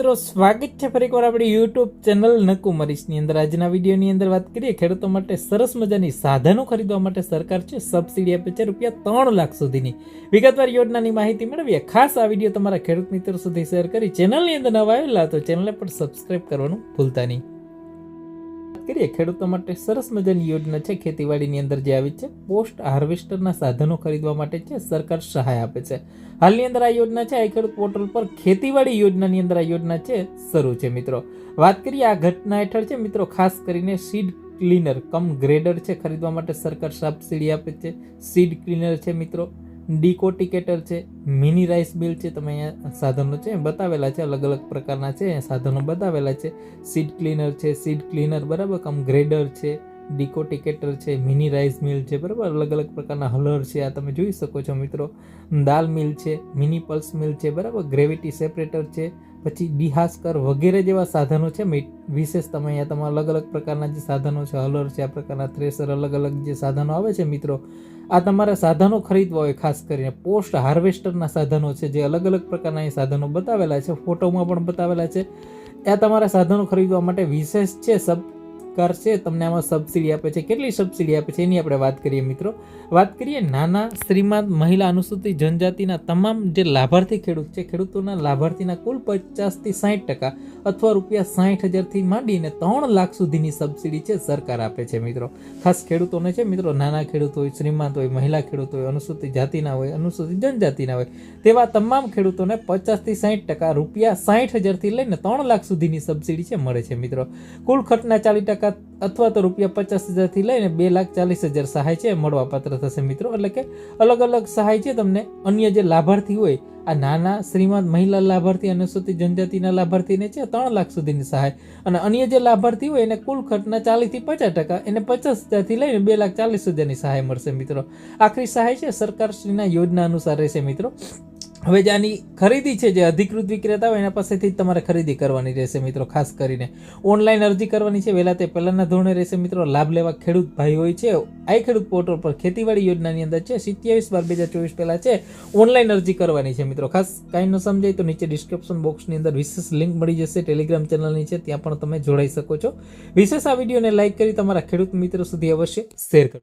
મિત્રો, સ્વાગત છે ફરી એકવાર આપણી યુટ્યુબ ચેનલ નકુમરીશની અંદર. આજના વિડીયોની અંદર વાત કરીએ, ખેડૂતો માટે સરસ મજાની સાધનો ખરીદવા માટે સરકાર છે, સબસિડી આપે છે રૂપિયા ત્રણ લાખ સુધીની. વિગતવાર યોજનાની માહિતી મેળવીએ. ખાસ આ વીડિયો તમારા ખેડૂત મિત્રો સુધી શેર કરી ચેનલની અંદર નવા આવેલા તો ચેનલને પણ સબસ્ક્રાઇબ કરવાનું ભૂલતા નહીં. કરીએ? ખેડૂતો માટે સરસ મજાની યોજના છે. ખેતીવાડીની અંદર જે આવી છે, પોસ્ટ હાર્વેસ્ટરના સાધનો ખરીદવા માટે છે સરકાર સહાય આપે છે. હાલની અંદર આ યોજના છે આ ખેડૂત પોર્ટલ પર ખેતીવાડી યોજનાની અંદર આ યોજના છે, શરૂ છે મિત્રો. વાત કરીએ આ ઘટના હેઠળ છે મિત્રો, ખાસ કરીને સીડ ક્લીનર, કમ ગ્રેડર છે ખરીદવા માટે સરકાર સબસિડી આપે છે. સીડ ક્લીનર છે મિત્રો. ડીકોટિકેટર છે, મિની રાઈસ મિલ છે, તમે અહીંયા સાધનો છે, બતાવેલા છે, અલગ અલગ પ્રકારના છે સાધનો બતાવેલા છે. સીડ ક્લીનર છે સીડ ક્લીનર બરાબર કમ ગ્રેડર છે ડીકોટિકેટર છે, મિની રાઈસ મિલ છે, બરાબર, અલગ અલગ પ્રકારના હલર છે, આ તમે જોઈ શકો છો મિત્રો. દાલ મિલ છે, મિની પલ્સ મિલ છે, બરાબર, ગ્રેવિટી સેપરેટર છે પછી ડિહાસ્કર વગેરે જેવા સાધનો છે. વિશેષ તમે અહીંયા તમારા અલગ અલગ પ્રકારના જે સાધનો છે, હલર છે, આ પ્રકારના થ્રેસર, અલગ અલગ જે સાધનો આવે છે મિત્રો, આ તમારા સાધનો ખરીદવા હોય ખાસ કરીને પોસ્ટ હાર્વેસ્ટરના સાધનો છે, જે અલગ અલગ પ્રકારના એ સાધનો બતાવેલા છે, ફોટોમાં પણ બતાવેલા છે. આ તમારા સાધનો ખરીદવા માટે વિશેષ છે સરકાર છે, તમને આમાં સબસિડી આપે છે, કેટલી સબસિડી આપે છે, એની આપણે વાત કરીએ મિત્રો. વાત કરીએ નાના શ્રીમંત મહિલા અનુસૂચિત જનજાતિના તમામ જે લાભાર્થી ખેડૂત છે, ખેડૂતોના લાભાર્થીના કુલ પચાસથી સાઠ ટકા અથવા રૂપિયા સાઠ હજારથી માંડીને ત્રણ લાખ સુધીની સબસિડી છે, સરકાર આપે છે મિત્રો. ખાસ ખેડૂતોને છે મિત્રો, નાના ખેડૂત હોય શ્રીમંત હોય, મહિલા ખેડૂત હોય, અનુસૂચિત જાતિના હોય, અનુસૂચિત જનજાતિના હોય, તેવા તમામ ખેડૂતોને પચાસથી સાઠ ટકા રૂપિયા સાઠ હજારથી લઈને ત્રણ લાખ સુધીની સબસિડી છે, મળે છે મિત્રો. કુલ ખર્ચના ચાલીસ ટકા અથવા તો રૂપિયા પચાસ હજારથી લઈને બે લાખ ચાલીસ હજાર સહાય છે, મળવાપાત્ર થશે મિત્રો. એટલે કે અલગ અલગ સહાય છે તમને. અન્ય જે લાભાર્થી હોય, આ નાના શ્રીમંત મહિલા લાભાર્થી, અનુસૂચિત જનજાતિના લાભાર્થીને છે, ત્રણ લાખ સુધીની સહાય. અને અન્ય જે લાભાર્થી હોય, એને કુલ ખર્ચના ચાલીસથી પચાસ ટકા, એને પચાસ હજારથી લઈને બે લાખ ચાલીસ હજારની સહાય મળશે મિત્રો. આખરી સહાય છે, સરકારશ્રીના યોજના અનુસાર રહેશે મિત્રો. હવે જે આની ખરીદી છે, જે અધિકૃત વિક્રેતા હોય એના પાસેથી જ તમારે ખરીદી કરવાની રહેશે મિત્રો, ખાસ કરીને. ઓનલાઈન અરજી કરવાની છે, વહેલા તે પહેલાંના ધોરણે રહેશે મિત્રો. લાભ લેવા ખેડૂત ભાઈ હોય છે આ ખેડૂત પોર્ટલ પર ખેતીવાડી યોજનાની અંદર છે, સિત્યાવીસ બાર બે હજાર ચોવીસ પહેલાં છે, ઓનલાઈન અરજી કરવાની છે મિત્રો. ખાસ કાંઈ ન સમજાય તો નીચે ડિસ્ક્રિપ્શન બોક્સની અંદર વિશેષ લિંક મળી જશે ટેલિગ્રામ ચેનલની છે, ત્યાં પણ તમે જોડાઈ શકો છો. વિશેષ આ વિડીયોને લાઇક કરી તમારા ખેડૂત મિત્રો સુધી અવશ્ય શેર કરો.